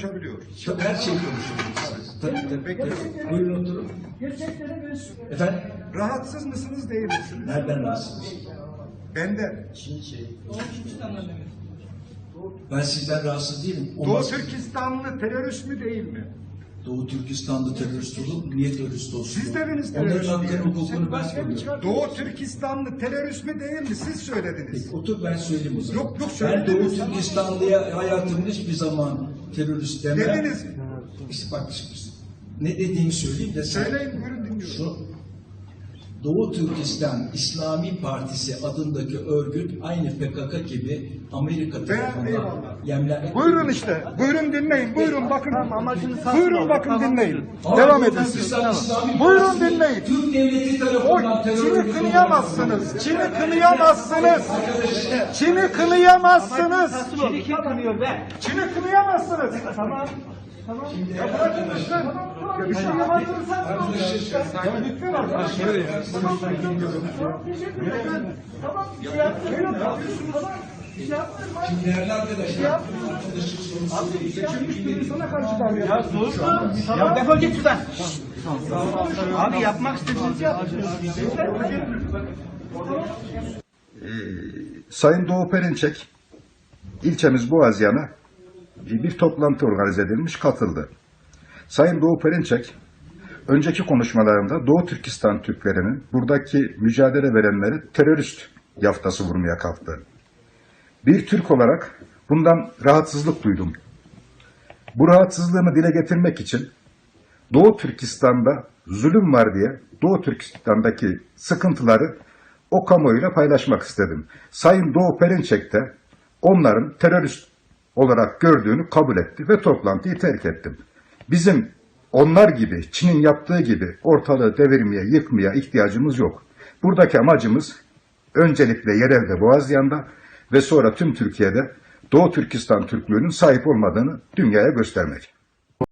konuşabiliyor. Her şeyi konuşuyoruz. Tabii tabii. Bekle. Buyurun oturun. Efendim? Rahatsız mısınız değil misiniz? Nereden rahatsınız? Benden. Ben sizden rahatsız değilim. Doğu. Türkistanlı terörist mi değil mi? Doğu Türkistan'da terörist olur mu? Niye terörist olsun? Siz dediniz Onların terörist haklarını diye. hukukunu ben söylüyorum. Doğu Türkistanlı terörist mi değil mi? Siz söylediniz. Peki, otur ben söyleyeyim o zaman. Yok, yok, Ben söylediniz. Doğu Türkistanlı'ya hayatımda hiçbir zaman terörist demem. Dediniz. İşte bak şimdi ne dediğimi söyleyeyim de sen Söyleyin buyurun dinliyorum. şu Doğu Türkistan İslami Partisi adındaki örgüt aynı PKK gibi Amerika tarafından yemlenmek. Buyurun işte. Buyurun dinleyin. Buyurun bakın. amacını Buyurun bakın dinleyin. Ama Devam edin İslami Buyurun Partisi dinleyin. Türk devleti O tarafından terör Çin'i örgütü kınayamazsınız. Çin'i kınayamazsınız. Çin'i kınayamazsınız. Çin'i be? Çin'i kınayamazsınız. Tamam. Tamam. Ya bırakın lütfen. Ya bir şey yapamazsınız. Ya lütfen arkadaşlar. Tamam, Tamam, şey yapmıyorum. Şimdi değerli arkadaşlar. Ya dur. Ya defol git şuradan. Abi yapmak istediğinizi yapın. Sayın Doğu Perinçek ilçemiz Boğazyan'a bir toplantı organize edilmiş katıldı. Sayın Doğu Perinçek önceki konuşmalarında Doğu Türkistan Türklerinin buradaki mücadele verenleri terörist yaftası vurmaya kalktı. Bir Türk olarak bundan rahatsızlık duydum. Bu rahatsızlığımı dile getirmek için Doğu Türkistan'da zulüm var diye Doğu Türkistan'daki sıkıntıları o kamuoyuyla paylaşmak istedim. Sayın Doğu Perinçek de onların terörist olarak gördüğünü kabul etti ve toplantıyı terk ettim. Bizim onlar gibi, Çin'in yaptığı gibi ortalığı devirmeye, yıkmaya ihtiyacımız yok. Buradaki amacımız öncelikle yerelde Boğazyan'da ve sonra tüm Türkiye'de Doğu Türkistan Türklüğünün sahip olmadığını dünyaya göstermek.